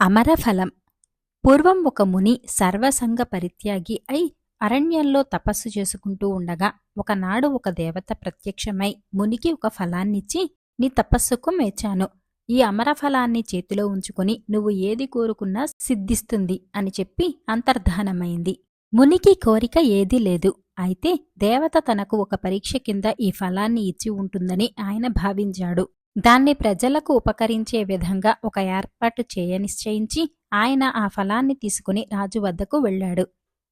అమరఫలం. పూర్వం ఒక ముని సర్వసంగ పరిత్యాగి అయి అరణ్యంలో తపస్సు చేసుకుంటూ ఉండగా ఒకనాడు ఒక దేవత ప్రత్యక్షమై మునికి ఒక ఫలాన్నిచ్చి నీ తపస్సుకు మేచాను. ఈ అమరఫలాన్ని చేతిలో ఉంచుకుని నువ్వు ఏది కోరుకున్నా సిద్ధిస్తుంది అని చెప్పి అంతర్ధానమైంది. మునికి కోరిక ఏదీ లేదు. అయితే దేవత తనకు ఒక పరీక్ష కింద ఈ ఫలాన్ని ఇచ్చి ఉంటుందని ఆయన భావించాడు. దాన్ని ప్రజలకు ఉపకరించే విధంగా ఒక ఏర్పాటు చేయ నిశ్చయించి ఆయన ఆ ఫలాన్ని తీసుకుని రాజు వద్దకు వెళ్ళాడు.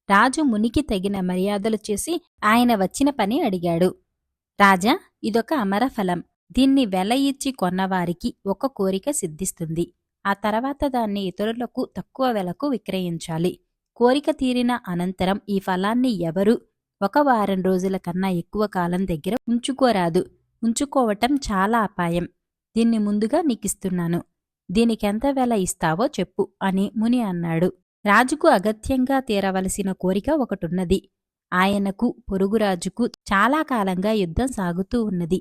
రాజు మునికి తగిన మర్యాదలు చేసి ఆయన వచ్చిన పని అడిగాడు. రాజా ఇదొక అమర ఫలం దీన్ని వెల ఇచ్చి కొన్నవారికి ఒక కోరిక సిద్ధిస్తుంది. ఆ తర్వాత దాన్ని ఇతరులకు తక్కువ వెలకు విక్రయించాలి. కోరిక తీరిన అనంతరం ఈ ఫలాన్ని ఎవరు ఒక వారం రోజుల కన్నా ఎక్కువ కాలం దగ్గర ఉంచుకోరాదు. ఉంచుకోవటం చాలా అపాయం. దీన్ని ముందుగా నీకిస్తున్నాను. దీనికెంత వెల ఇస్తావో చెప్పు అని ముని అన్నాడు. రాజుకు అగత్యంగా తీరవలసిన కోరిక ఒకటున్నది. ఆయనకు పొరుగురాజుకు చాలా కాలంగా యుద్ధం సాగుతూ ఉన్నది.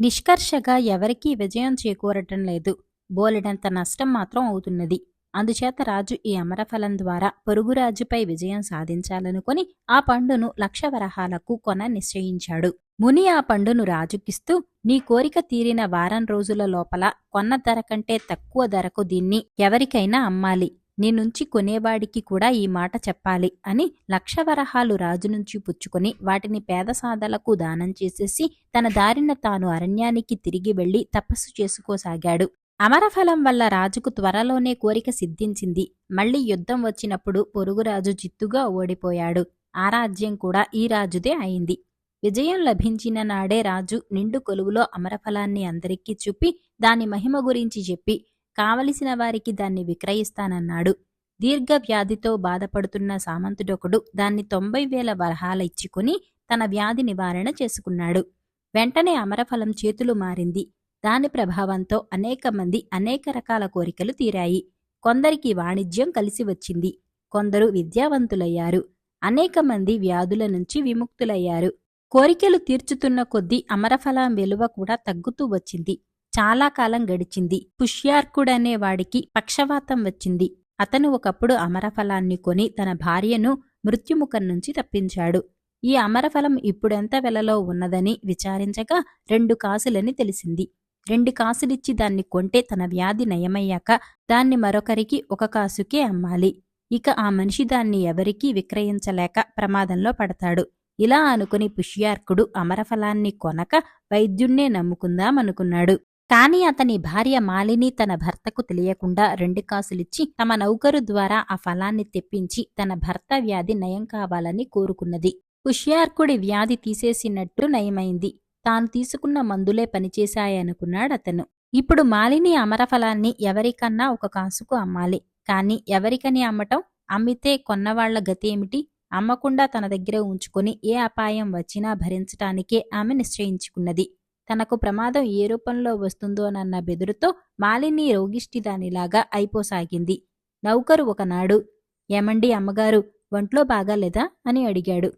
నిష్కర్షగా ఎవరికీ విజయం చేకూరటం లేదు. బోలెడంత నష్టం మాత్రం అవుతున్నది. అందుచేత రాజు ఈ అమరఫలం ద్వారా పొరుగురాజుపై విజయం సాధించాలనుకొని ఆ పండును లక్ష వరహాలకు కొన నిశ్చయించాడు. ముని ఆ పండును రాజుకిస్తూ నీ కోరిక తీరిన వారం రోజుల లోపల కొన్న ధర కంటే తక్కువ ధరకు దీన్ని ఎవరికైనా అమ్మాలి. నీ నుంచి కొనేవాడికి కూడా ఈ మాట చెప్పాలి అని లక్షవరహాలు రాజు నుంచి పుచ్చుకొని వాటిని పేదసాదలకు దానం చేసేసి తన దారిన తాను అరణ్యానికి తిరిగి వెళ్ళి తపస్సు చేసుకోసాగాడు. అమరఫలం వల్ల రాజుకు త్వరలోనే కోరిక సిద్ధించింది. మళ్ళీ యుద్ధం వచ్చినప్పుడు పొరుగురాజు చిత్తుగా ఓడిపోయాడు. ఆ రాజ్యం కూడా ఈ రాజుదే అయింది. విజయం లభించిన నాడే రాజు నిండు కొలువులో అమరఫలాన్ని అందరికీ చూపి దాని మహిమ గురించి చెప్పి కావలసిన వారికి దాన్ని విక్రయిస్తానన్నాడు. దీర్ఘ వ్యాధితో బాధపడుతున్న సామంతుడొకడు దాన్ని తొంభై వేల వరహాల ఇచ్చుకుని తన వ్యాధి నివారణ చేసుకున్నాడు. వెంటనే అమరఫలం చేతులు మారింది. దాని ప్రభావంతో అనేక మంది అనేక రకాల కోరికలు తీరాయి. కొందరికి వాణిజ్యం కలిసి వచ్చింది. కొందరు విద్యావంతులయ్యారు. అనేక మంది వ్యాధుల నుంచి విముక్తులయ్యారు. కోరికలు తీర్చుతున్న కొద్దీ అమరఫలం విలువ కూడా తగ్గుతూ వచ్చింది. చాలా కాలం గడిచింది. పుష్యార్కుడనే వాడికి పక్షవాతం వచ్చింది. అతను ఒకప్పుడు అమరఫలాన్ని కొని తన భార్యను మృత్యుముఖం నుంచి తప్పించాడు. ఈ అమరఫలం ఇప్పుడెంత వెలలో ఉన్నదని విచారించగా రెండు కాసులని తెలిసింది. రెండు కాసులిచ్చి దాన్ని కొంటే తన వ్యాధి నయమయ్యాక దాన్ని మరొకరికి ఒక కాసుకే అమ్మాలి. ఇక ఆ మనిషి దాన్ని ఎవరికీ విక్రయించలేక ప్రమాదంలో పడతాడు. ఇలా అనుకుని పుష్యార్కుడు అమరఫలాన్ని కొనక వైద్యుణ్ణే నమ్ముకుందామనుకున్నాడు. కాని అతని భార్య మాలిని తన భర్తకు తెలియకుండా రెండు కాసులిచ్చి తమ నౌకరు ద్వారా ఆ ఫలాన్ని తెప్పించి తన భర్త వ్యాధి నయం కావాలని కోరుకున్నది. పుష్యార్కుడి వ్యాధి తీసేసినట్టు నయమైంది. తాను తీసుకున్న మందులే పనిచేశాయనుకున్నాడతను. ఇప్పుడు మాలిని అమరఫలాన్ని ఎవరికన్నా ఒక కాసుకు అమ్మాలి. కాని ఎవరికని అమ్మటం? అమ్మితే కొన్నవాళ్ళ గతేమిటి? అమ్మకుండా తన దగ్గర ఉంచుకొని ఏ అపాయం వచ్చినా భరించటానికే ఆమె నిశ్చయించుకున్నది. తనకు ప్రమాదం ఏ రూపంలో వస్తుందోనన్న బెదురుతో మాలిని రోగిష్టి దానిలాగా అయిపోసాగింది. నౌకరు ఒకనాడు ఏమండి అమ్మగారు ఒంట్లో బాగాలేదా? అని అడిగాడు.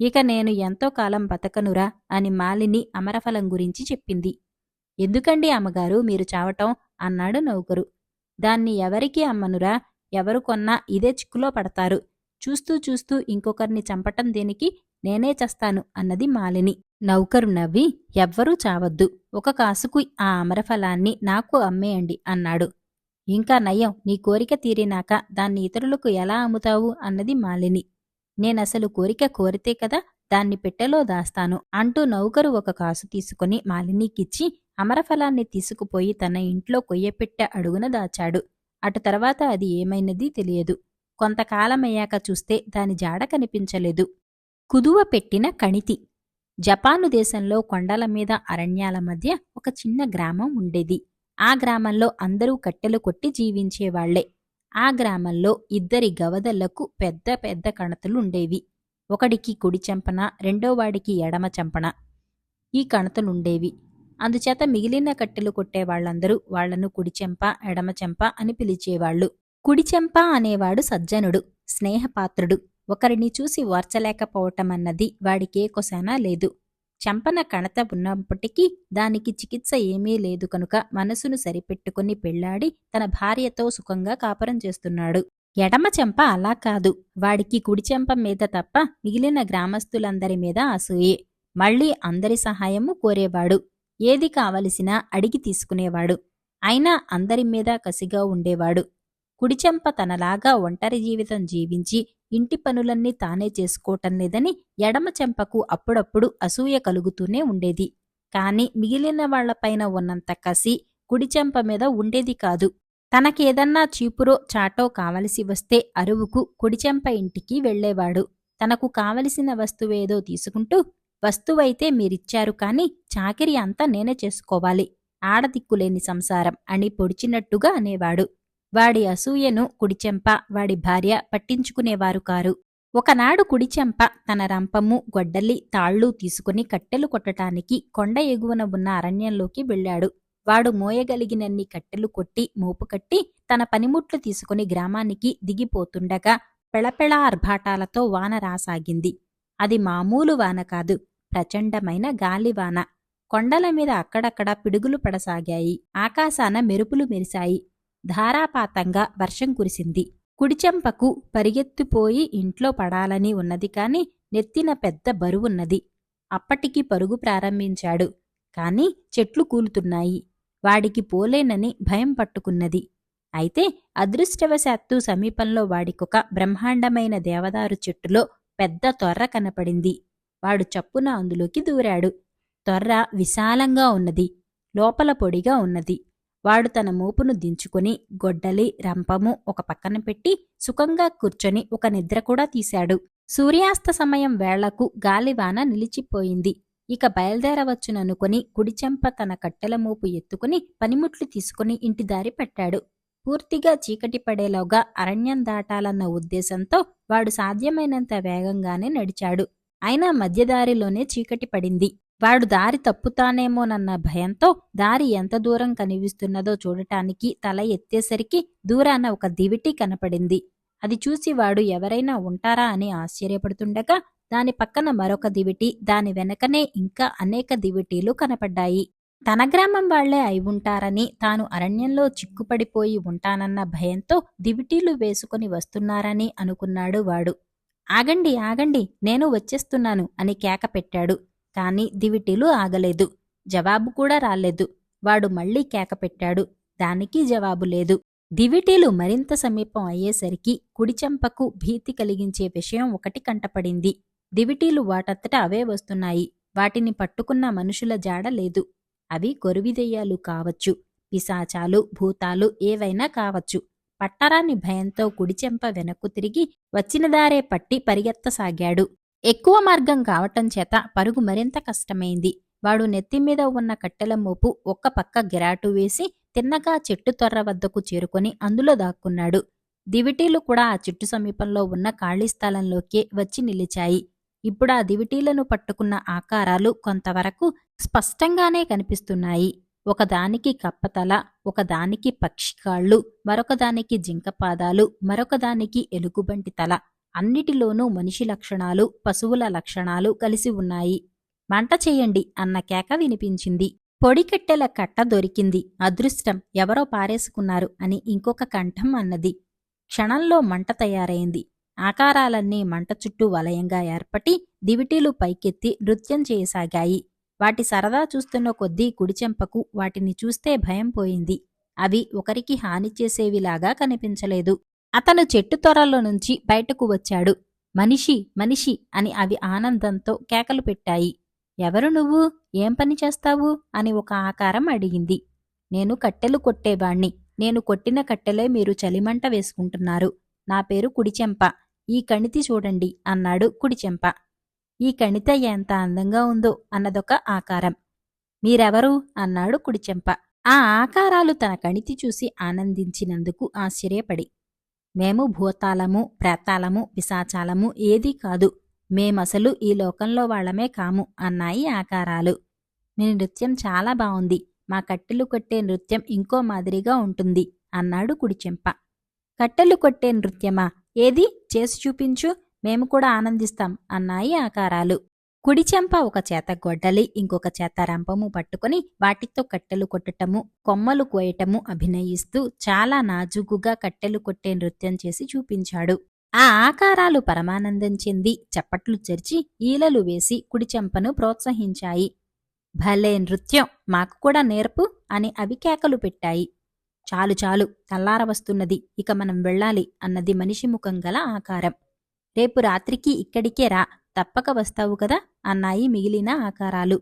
ఇక నేను ఎంతో కాలం బతకనురా? అని మాలిని అమరఫలం గురించి చెప్పింది. ఎందుకండి అమ్మగారు మీరు చావటం? అన్నాడు నౌకరు. దాన్ని ఎవరికి అమ్మనురా? ఎవరు కొన్నా ఇదే చిక్కులో పడతారు. చూస్తూ చూస్తూ ఇంకొకరిని చంపటం దేనికి? నేనే చస్తాను అన్నది మాలిని. నౌకరు నవ్వి ఎవ్వరూ చావద్దు. ఒక కాసుకు ఆ అమరఫలాన్ని నాకు అమ్మేయండి అన్నాడు. ఇంకా నయం నీ కోరిక తీరినాక దాన్ని ఇతరులకు ఎలా అమ్ముతావు? అన్నది మాలిని. నేనసలు కోరిక కోరితే కదా దాన్ని పెట్టెలో దాస్తాను అంటూ నౌకరు ఒక కాసు తీసుకుని మాలినీకిచ్చి అమరఫలాన్ని తీసుకుపోయి తన ఇంట్లో కొయ్యపెట్టె అడుగున దాచాడు. అటు తర్వాత అది ఏమైనది తెలియదు. కొంతకాలమయ్యాక చూస్తే దాని జాడ కనిపించలేదు. కుదువ పెట్టిన కణితి. జపాను దేశంలో కొండల మీద అరణ్యాల మధ్య ఒక చిన్న గ్రామం ఉండేది. ఆ గ్రామంలో అందరూ కట్టెలు కొట్టి జీవించేవాళ్ళే. ఆ గ్రామంలో ఇద్దరి గవదళ్ళకు పెద్ద పెద్ద కణతలుండేవి. ఒకడికి కుడి చెంపన రెండోవాడికి ఎడమ చెంపన ఈ కణతలుండేవి. అందుచేత మిగిలిన కట్టెలు కొట్టే వాళ్ళందరూ వాళ్ళను కుడి చెంప ఎడమ చెంప అని పిలిచేవాళ్ళు కుడిచెంప అనేవాడు సజ్జనుడు స్నేహపాత్రుడు. ఒకరిని చూసి ఓర్చలేకపోవటమన్నది వాడికే కొసానా లేదు. చెంపన కణత ఉన్నప్పటికీ దానికి చికిత్స ఏమీ లేదు కనుక మనసును సరిపెట్టుకుని పెళ్ళాడి తన భార్యతో సుఖంగా కాపురం చేస్తున్నాడు. ఎడమ చెంప అలా కాదు. వాడికి కుడి చెంప మీద తప్ప మిగిలిన గ్రామస్తులందరి మీద అసూయే. మళ్ళీ అందరి సహాయము కోరేవాడు. ఏది కావలసినా అడిగి తీసుకునేవాడు. అయినా అందరి మీద కసిగా ఉండేవాడు. కుడిచెంప తనలాగా ఒంటరి జీవితం జీవించి ఇంటి పనులన్నీ తానే చేసుకోవటం లేదని ఎడమ చెంపకు అప్పుడప్పుడు అసూయ కలుగుతూనే ఉండేది. కాని మిగిలిన వాళ్ళపైన ఉన్నంత కసి కుడిచెంప మీద ఉండేది కాదు. తనకేదన్నా చీపురో చాటో కావలసి వస్తే అరువుకు కుడిచెంప ఇంటికి వెళ్ళేవాడు తనకు కావలసిన వస్తువేదో తీసుకుంటూ వస్తువైతే మీరిచ్చారు కాని చాకిరి అంతా నేనే చేసుకోవాలి. ఆడదిక్కులేని సంసారం అని పొడిచినట్టుగా అనేవాడు. వాడి అసూయను కుడిచెంప వాడి భార్య పట్టించుకునేవారు కారు. ఒకనాడు కుడిచెంప తన రంపము గొడ్డలి తాళ్ళు తీసుకుని కట్టెలు కొట్టటానికి కొండ ఎగువన ఉన్న అరణ్యంలోకి వెళ్ళాడు. వాడు మోయగలిగినన్ని కట్టెలు కొట్టి మోపు కట్టి తన పనిముట్లు తీసుకుని గ్రామానికి దిగిపోతుండగా పెళపెళ ఆర్భాటాలతో వాన రాసాగింది. అది మామూలు వాన కాదు ప్రచండమైన గాలివాన కొండల మీద అక్కడక్కడ పిడుగులు పడసాగాయి. ఆకాశాన మెరుపులు మెరిశాయి. ధారాపాతంగా వర్షం కురిసింది. కుడిచెంపకు పరిగెత్తిపోయి ఇంట్లో పడాలని ఉన్నది కాని నెత్తిన పెద్ద బరువున్నది. అప్పటికి పరుగు ప్రారంభించాడు. కాని చెట్లు కూలుతున్నాయి. వాడికి పోలేనని భయం పట్టుకున్నది. అయితే అదృష్టవశాత్తు సమీపంలో వాడికొక బ్రహ్మాండమైన దేవదారు చెట్టులో పెద్ద తొర్ర కనపడింది. వాడు చప్పున అందులోకి దూరాడు. తొర్ర విశాలంగా ఉన్నది. లోపల పొడిగా ఉన్నది. వాడు తన మోపును దించుకుని గొడ్డలి రంపము ఒక పక్కన పెట్టి సుఖంగా కూర్చొని ఒక నిద్ర కూడా తీశాడు. సూర్యాస్త సమయం వేళకు గాలివాన నిలిచిపోయింది. ఇక బయలుదేరవచ్చుననుకుని గుడిచెంప తన కట్టెల మోపు ఎత్తుకుని పనిముట్లు తీసుకుని ఇంటి దారి పెట్టాడు. పూర్తిగా చీకటి పడేలోగా అరణ్యం దాటాలన్న ఉద్దేశంతో వాడు సాధ్యమైనంత వేగంగానే నడిచాడు. అయినా మధ్యదారిలోనే చీకటి పడింది. వాడు దారి తప్పుతానేమోనన్న భయంతో దారి ఎంత దూరం కనిపిస్తున్నదో చూడటానికి తల ఎత్తేసరికి దూరాన ఒక దివిటి కనపడింది. అది చూసి వాడు ఎవరైనా ఉంటారా అని ఆశ్చర్యపడుతుండగా దాని పక్కన మరొక దివిటి దాని వెనకనే ఇంకా అనేక దివిటీలు కనపడ్డాయి. తన గ్రామం వాళ్ళే అయి ఉంటారని తాను అరణ్యంలో చిక్కుపడిపోయి ఉంటానన్న భయంతో దివిటీలు వేసుకుని వస్తున్నారని అనుకున్నాడు వాడు. ఆగండి ఆగండి నేను వచ్చేస్తున్నాను అని కేక పెట్టాడు. కాని దివిటీలు ఆగలేదు. జవాబు కూడా రాలేదు. వాడు మళ్ళీ కేక పెట్టాడు. దానికి జవాబు లేదు. దివిటీలు మరింత సమీపం అయ్యేసరికి కుడిచెంపకు భీతి కలిగించే విషయం ఒకటి కంటపడింది. దివిటీలు వాటంతట అవే వస్తున్నాయి. వాటిని పట్టుకున్న మనుషుల జాడ లేదు. అవి కొరువిదెయ్యాలు కావచ్చు. పిశాచాలు భూతాలు ఏవైనా కావచ్చు. పట్టరాని భయంతో గుడిచెంప వెనక్కు తిరిగి వచ్చినదారే పట్టి పరిగెత్తసాగాడు. ఎక్కువ మార్గం కావటం చేత పరుగు మరింత కష్టమైంది. వాడు నెత్తిమీద ఉన్న కట్టెల మోపు ఒక్క పక్క గిరాటు వేసి తిన్నగా చెట్టు తొర్ర వద్దకు చేరుకొని అందులో దాక్కున్నాడు. దివిటీలు కూడా ఆ చెట్టు సమీపంలో ఉన్న ఖాళీ స్థలంలోకే వచ్చి నిలిచాయి. ఇప్పుడు ఆ దివిటీలను పట్టుకున్న ఆకారాలు కొంతవరకు స్పష్టంగానే కనిపిస్తున్నాయి. ఒకదానికి కప్పతల ఒకదానికి పక్షికాళ్ళు మరొకదానికి జింకపాదాలు మరొకదానికి ఎలుగుబంటి తల. అన్నిటిలోనూ మనిషి లక్షణాలు పశువుల లక్షణాలు కలిసి ఉన్నాయి. మంట చేయండి అన్న కేక వినిపించింది. పొడికట్టెల కట్ట దొరికింది. అదృష్టం. ఎవరో పారేసుకున్నారు అని ఇంకొక కంఠం అన్నది. క్షణంలో మంట తయారైంది. ఆకారాలన్నీ మంట చుట్టూ వలయంగా ఏర్పటి దివిటీలు పైకెత్తి నృత్యం చేయసాగాయి. వాటి సరదా చూస్తున్న కొద్దీ కుడిచెంపకు వాటిని చూస్తే భయం పోయింది. అవి ఒకరికి హాని చేసేవిలాగా కనిపించలేదు. అతను చెట్టు త్వరలో నుంచి బయటకు వచ్చాడు. మనిషి మనిషి అని అవి ఆనందంతో కేకలు పెట్టాయి. ఎవరు నువ్వు? ఏం పని చేస్తావు? అని ఒక ఆకారం అడిగింది. నేను కట్టెలు కొట్టేవాణ్ణి. నేను కొట్టిన కట్టెలే మీరు చలిమంట వేసుకుంటున్నారు. నా పేరు కుడిచెంప ఈ కణితి చూడండి అన్నాడు కుడిచెంప ఈ కణిత ఎంత అందంగా ఉందో అన్నదొక ఆకారం. మీరెవరు? అన్నాడు కుడిచెంప. ఆ ఆకారాలు తన కణితి చూసి ఆనందించినందుకు ఆశ్చర్యపడి. మేము భూతాలము ప్రేతాలము పిశాచాలము ఏదీ కాదు. మేమసలు ఈ లోకంలో వాళ్ళమే కాము అన్నాయి ఆకారాలు. మీ నృత్యం చాలా బావుంది. మా కట్టెలు కొట్టే నృత్యం ఇంకో మాదిరిగా ఉంటుంది అన్నాడు కుడిచెంప. కట్టెలు కొట్టే నృత్యమా? ఏది? చేసి చూపించు. మేము కూడా ఆనందిస్తాం అన్నాయి ఆకారాలు. కుడి చెంప ఒక చేత గొడ్డలి ఇంకొక చేత రంపము పట్టుకొని వాటితో కట్టెలు కొట్టటము కొమ్మలు కోయటము అభినయిస్తూ చాలా నాజుగుగా కట్టెలు కొట్టే నృత్యం చేసి చూపించాడు. ఆ ఆకారాలు పరమానందం చెంది చప్పట్లు చెరిచి ఈలలు వేసి కుడి చెంపను ప్రోత్సహించాయి. భలే నృత్యం! మాకు కూడా నేర్పు అని అవి కేకలు పెట్టాయి. చాలు చాలు కల్లార వస్తున్నది ఇక మనం వెళ్ళాలి అన్నది మనిషి ముఖం గల ఆకారం. రేపు రాత్రికి ఇక్కడికే రా తప్పక వస్తావు కదా అన్నాయి మిగిలిన ఆకారాలు.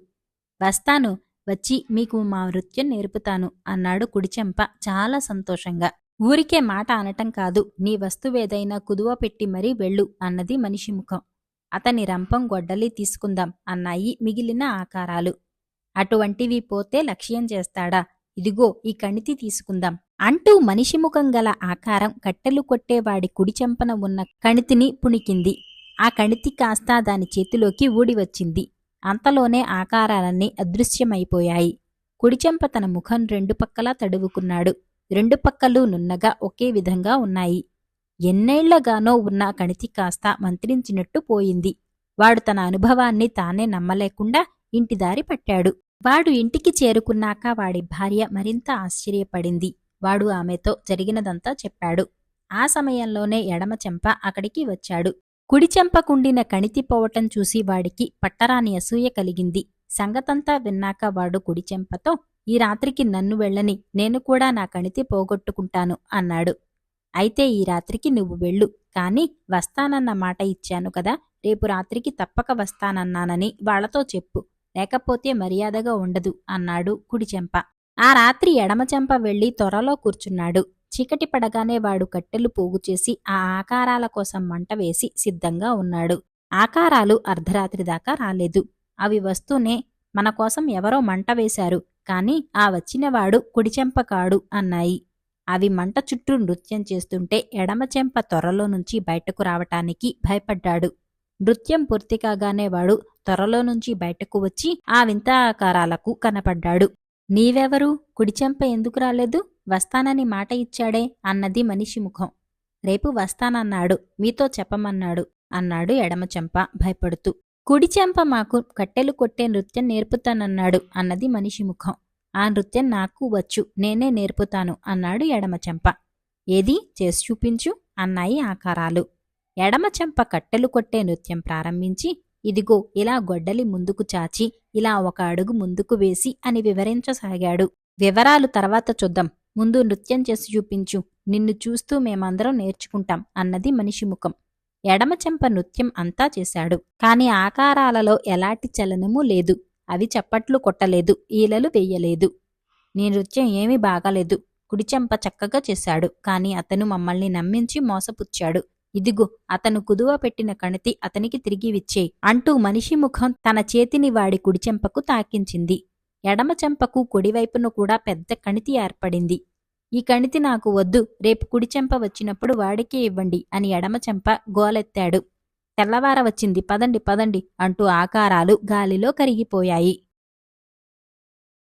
వస్తాను వచ్చి మీకు మా నృత్యం నేర్పుతాను అన్నాడు కుడిచెంప చాలా సంతోషంగా. ఊరికే మాట అనటం కాదు నీ వస్తువేదైనా కుదువ పెట్టి మరీ వెళ్ళు అన్నది మనిషి ముఖం. అతని రంపం గొడ్డలి తీసుకుందాం అన్నాయి మిగిలిన ఆకారాలు. అటువంటివి పోతే లక్ష్యం చేస్తాడా? ఇదిగో ఈ కణితి తీసుకుందాం. అంటూ మనిషి ముఖం గల ఆకారం కట్టెలు కొట్టేవాడి కుడి చెంపన ఉన్న కణితిని పుణికింది. ఆ కణితి కాస్త దాని చేతిలోకి ఊడి వచ్చింది అంతలోనే ఆకారాలన్నీ అదృశ్యమైపోయాయి. కుడిచెంప తన ముఖం రెండు పక్కలా తడువుకున్నాడు. రెండు పక్కలు నున్నగా ఒకే విధంగా ఉన్నాయి. ఎన్నేళ్ళగానో ఉన్న కణితి కాస్త మంత్రించినట్టు పోయింది. వాడు తన అనుభవాన్ని తానే నమ్మలేకుండా ఇంటిదారి పట్టాడు. వాడు ఇంటికి చేరుకున్నాక వాడి భార్య మరింత ఆశ్చర్యపడింది. వాడు ఆమెతో జరిగినదంతా చెప్పాడు. ఆ సమయంలోనే ఎడమ చెంప అక్కడికి వచ్చాడు. కుడి చెంపకుండిన కణితి పోవటం చూసి వాడికి పట్టరాని అసూయ కలిగింది. సంగతంతా విన్నాక వాడు కుడి చెంపతో ఈ రాత్రికి నన్ను వెళ్ళని నేను కూడా నా కణితి పోగొట్టుకుంటాను అన్నాడు. అయితే ఈ రాత్రికి నువ్వు వెళ్ళు కాని వస్తానన్న మాట ఇచ్చాను కదా రేపు రాత్రికి తప్పక వస్తానన్నానని వాళ్ళతో చెప్పు. లేకపోతే మర్యాదగా ఉండదు అన్నాడు కుడి చెంప. ఆ రాత్రి ఎడమచెంప వెళ్ళి త్వరలో కూర్చున్నాడు. చీకటి పడగానే వాడు కట్టెలు పోగు చేసి ఆ ఆకారాల కోసం మంట వేసి సిద్ధంగా ఉన్నాడు. ఆకారాలు అర్ధరాత్రి దాకా రాలేదు. అవి వస్తూనే మన కోసం ఎవరో మంట వేశారు. కాని ఆ వచ్చినవాడు కుడిచెంప కాడు అన్నాయి. అవి మంట చుట్టూ నృత్యం చేస్తుంటే ఎడమచెంప త్వరలో నుంచి బయటకు రావటానికి భయపడ్డాడు. నృత్యం పూర్తి కాగానే వాడు త్వరలో నుంచి బయటకు వచ్చి ఆ వింత ఆకారాలకు కనపడ్డాడు. నీవెవరు? కుడిచెంప ఎందుకు రాలేదు? వస్తానని మాట ఇచ్చాడే అన్నది మనిషి ముఖం. రేపు వస్తానన్నాడు. మీతో చెప్పమన్నాడు అన్నాడు ఎడమచెంప భయపడుతూ. కుడిచెంప మాకు కట్టెలు కొట్టే నృత్యం నేర్పుతానన్నాడు అన్నది మనిషి ముఖం. ఆ నృత్యం నాకు వచ్చు. నేనే నేర్పుతాను అన్నాడు ఎడమచెంప ఏది? చేసి చూపించు అన్నాయి ఆకారాలు. ఎడమచెంప కట్టెలు కొట్టే నృత్యం ప్రారంభించి ఇదిగో ఇలా గొడ్డలి ముందుకు చాచి ఇలా ఒక అడుగు ముందుకు వేసి అని వివరించసాగాడు. వివరాలు తర్వాత చూద్దాం. ముందు నృత్యం చేసి చూపించు. నిన్ను చూస్తూ మేమందరం నేర్చుకుంటాం అన్నది మనిషి ముఖం. ఎడమ చెంప నృత్యం అంతా చేశాడు. కాని ఆకారాలలో ఎలాంటి చలనమూ లేదు. అవి చప్పట్లు కొట్టలేదు. ఈలలు వెయ్యలేదు నీ నృత్యం ఏమీ బాగాలేదు. కుడిచెంప చక్కగా చేశాడు. కాని అతను మమ్మల్ని నమ్మించి మోసపుచ్చాడు. ఇదిగో అతను కుదువ పెట్టిన కణితి అతనికి తిరిగి విచ్చేయి అంటూ మనిషి ముఖం తన చేతిని వాడి కుడిచెంపకు తాకించింది. ఎడమ చెంపకు కుడివైపున కూడా పెద్ద కణితి ఏర్పడింది. ఈ కణితి నాకు వద్దు రేపు కుడిచెంప వచ్చినప్పుడు వాడికే ఇవ్వండి అని ఎడమ చెంప గోలెత్తాడు. తెల్లవార వచ్చింది పదండి పదండి అంటూ ఆకారాలు గాలిలో కరిగిపోయాయి.